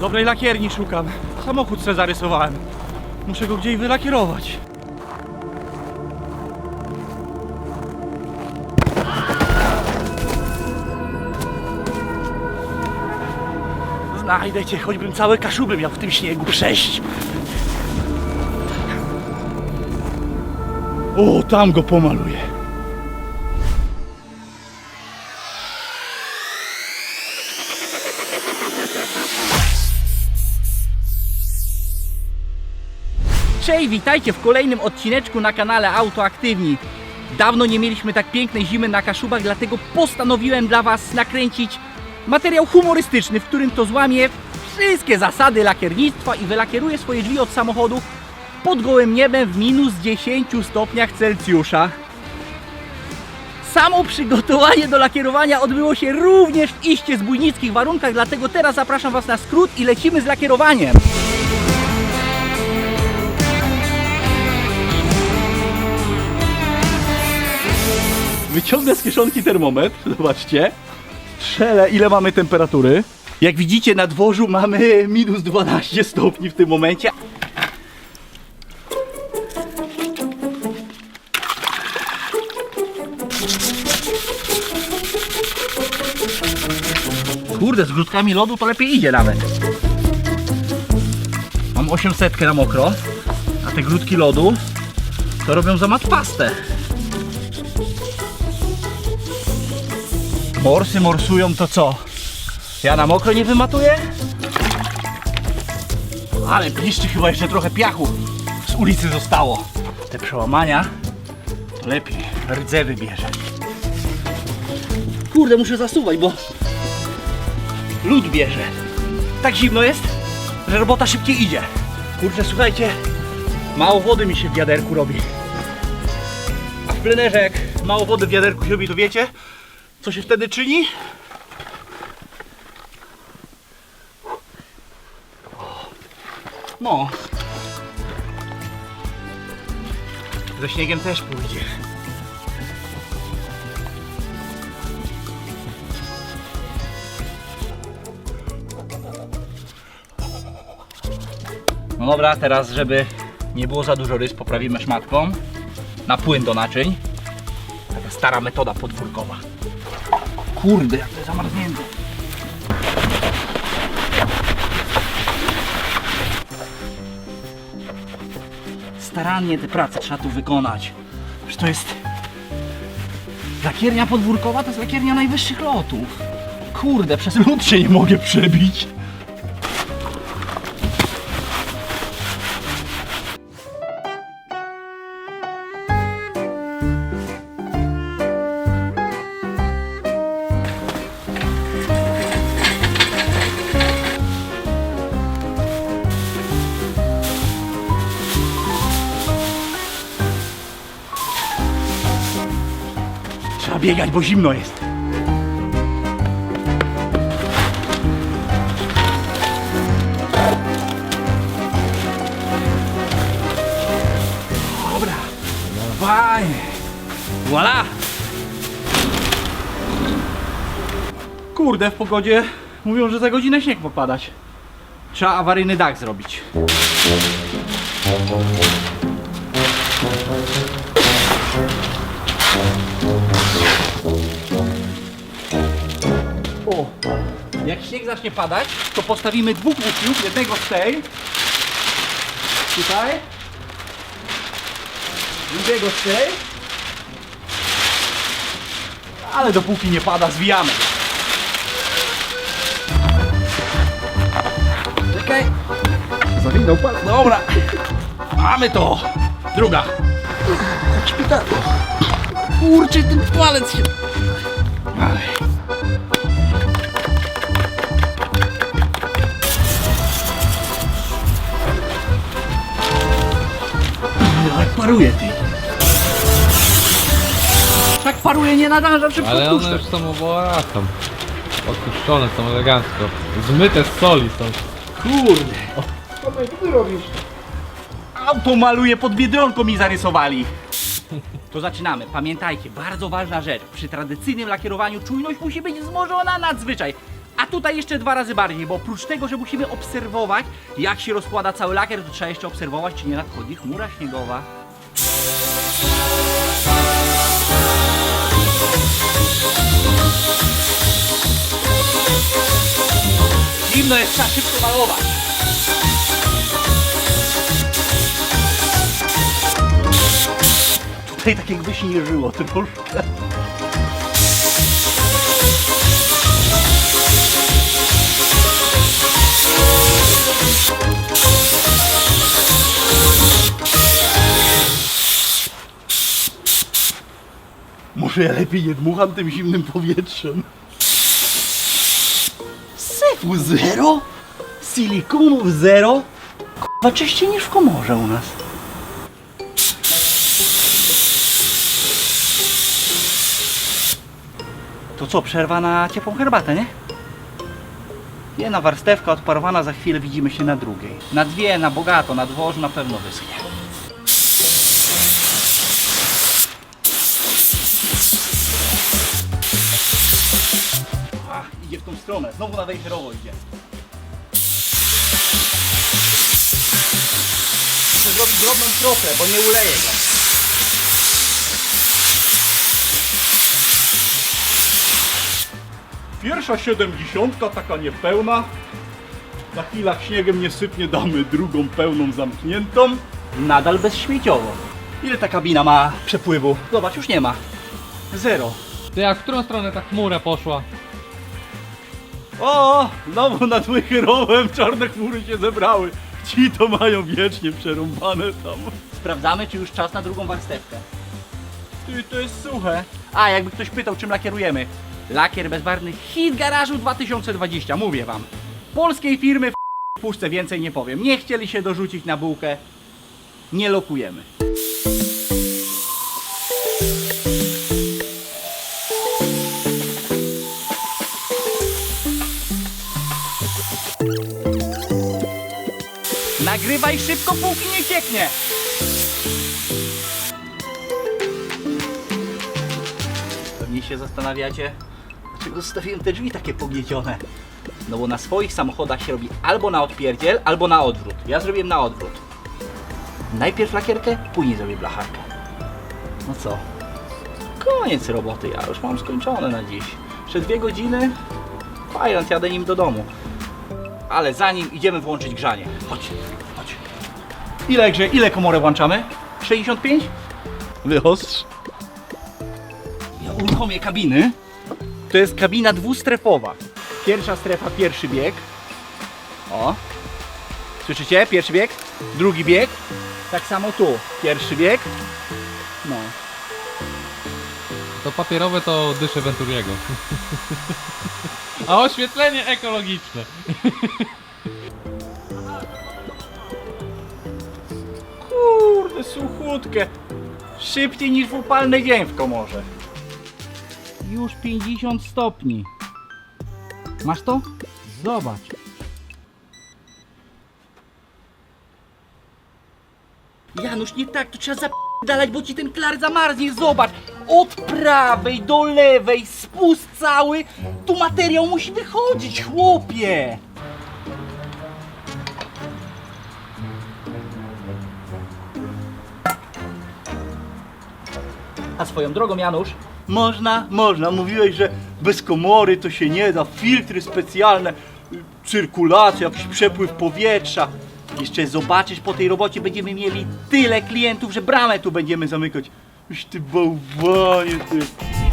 Dobrej lakierni szukam. Samochód se zarysowałem. Muszę go gdzieś wylakierować. Znajdę cię, choćbym całe kaszuby miał w tym śniegu przejść. O, tam go pomaluję. Cześć, witajcie w kolejnym odcineczku na kanale Autoaktywni. Dawno nie mieliśmy tak pięknej zimy na Kaszubach, dlatego postanowiłem dla Was nakręcić materiał humorystyczny, w którym to złamię wszystkie zasady lakiernictwa i wylakieruję swoje drzwi od samochodu pod gołym niebem w minus 10 stopniach Celsjusza. Samo przygotowanie do lakierowania odbyło się również w iście zbójnickich warunkach, dlatego teraz zapraszam Was na skrót i lecimy z lakierowaniem. Wyciągnę z kieszonki termometr, zobaczcie. Strzelę, ile mamy temperatury. Jak widzicie, na dworzu mamy minus 12 stopni w tym momencie. Kurde, z grudkami lodu to lepiej idzie nawet. Mam 800 na mokro, a te grudki lodu to robią za matpastę. Morsy morsują to co? Ja na mokro nie wymatuję? Ale piszczy chyba jeszcze trochę piachu z ulicy zostało. Te przełamania to lepiej rdze wybierze. Kurde, muszę zasuwać, bo lód bierze. Tak zimno jest, że robota szybciej idzie. Kurczę, słuchajcie, mało wody mi się w wiaderku robi. A w plenerze jak mało wody w wiaderku się robi, to wiecie, co się wtedy czyni? No. Ze śniegiem też pójdzie. No dobra, teraz żeby nie było za dużo rys, poprawimy szmatką na płyn do naczyń. Taka stara metoda podwórkowa. Kurde, jak to zamarznięte. Starannie te prace trzeba tu wykonać. Że to jest... Lakiernia podwórkowa to jest lakiernia najwyższych lotów. Kurde, przez lód się nie mogę przebić. Biegać, bo zimno jest. Dobra. Fajnie. Voila. Kurde, w pogodzie mówią, że za godzinę śnieg ma padać. Trzeba awaryjny dach zrobić. O, jak śnieg zacznie padać, to postawimy dwóch uczniów, jednego z tej, tutaj, drugiego z tej, ale dopóki nie pada, zwijamy. Czekaj. Zawinął palec. Dobra. Mamy to. Druga. Kurczę, ten palec się... Aj. Paruje ty. Tak paruje, nie nadąża szybko Ale one już są oboratem. Oczyszczone są elegancko. Zmyte z soli są. Kurde. Co ty robisz? Auto maluje pod Biedronką mi zarysowali. To zaczynamy. Pamiętajcie, bardzo ważna rzecz. Przy tradycyjnym lakierowaniu czujność musi być wzmożona nadzwyczaj. A tutaj jeszcze dwa razy bardziej, bo oprócz tego, że musimy obserwować, jak się rozkłada cały lakier, to trzeba jeszcze obserwować, czy nie nadchodzi chmura śniegowa. Zimno jest, trzeba szybko malować. Tutaj tak jakby się nie żyło troszkę. Może ja lepiej nie dmucham tym zimnym powietrzem. Syfu zero? Silikonów zero? Chyba czyściej niż w komorze u nas. To co, przerwa na ciepłą herbatę, nie? Jedna warstewka odparowana, za chwilę widzimy się na drugiej. Na dwie, na bogato, na dworzu na pewno wyschnie. Stronę, znowu na wejherowo idzie. Muszę zrobić drobną kropę, bo nie uleje go. Pierwsza siedemdziesiątka, taka niepełna. Na chwilach śniegiem nie sypnie, damy drugą pełną zamkniętą. Nadal bezśmieciowo. Ile ta kabina ma przepływu? Zobacz, już nie ma. Zero. Ty, a w którą stronę ta chmura poszła? O, znowu nad Łychyrowem czarne chmury się zebrały. Ci to mają wiecznie przerąbane tam. Sprawdzamy, czy już czas na drugą warstewkę. Ty, to jest suche. A, jakby ktoś pytał, czym lakierujemy. Lakier bezbarwny hit garażu 2020, mówię wam. Polskiej firmy w puszce więcej nie powiem. Nie chcieli się dorzucić na bułkę. Nie lokujemy. Nagrywaj szybko, póki nie cieknie. Pewnie się zastanawiacie, dlaczego zostawiłem te drzwi takie pogniecione. No bo na swoich samochodach się robi albo na odpierdziel, albo na odwrót. Ja zrobiłem na odwrót. Najpierw lakierkę, później zrobię blacharkę. No co? Koniec roboty, ja już mam skończone na dziś. Jeszcze dwie godziny, fajrant, jadę nim do domu. Ale zanim idziemy włączyć grzanie. Chodź. Ile grze, ile komorę włączamy? 65? Wyostrz. Ja uruchomię kabiny. To jest kabina dwustrefowa. Pierwsza strefa, pierwszy bieg. O. Słyszycie? Pierwszy bieg. Drugi bieg. Tak samo tu. Pierwszy bieg. No. To papierowe to dysze Venturiego. A oświetlenie ekologiczne. Suchutkę. Szybciej niż w upalny dzień komorze. Już 50 stopni. Masz to? Zobacz. Janusz, nie tak, to trzeba zapadalać, bo ci ten klar zamarznie. Zobacz, od prawej do lewej, spust cały. Tu materiał musi wychodzić, chłopie. A swoją drogą, Janusz, Można, można. Mówiłeś, że bez komory to się nie da. Filtry specjalne, cyrkulacja, jakiś przepływ powietrza. Jeszcze zobaczysz po tej robocie będziemy mieli tyle klientów, że bramę tu będziemy zamykać. Już ty bałwanie, ty.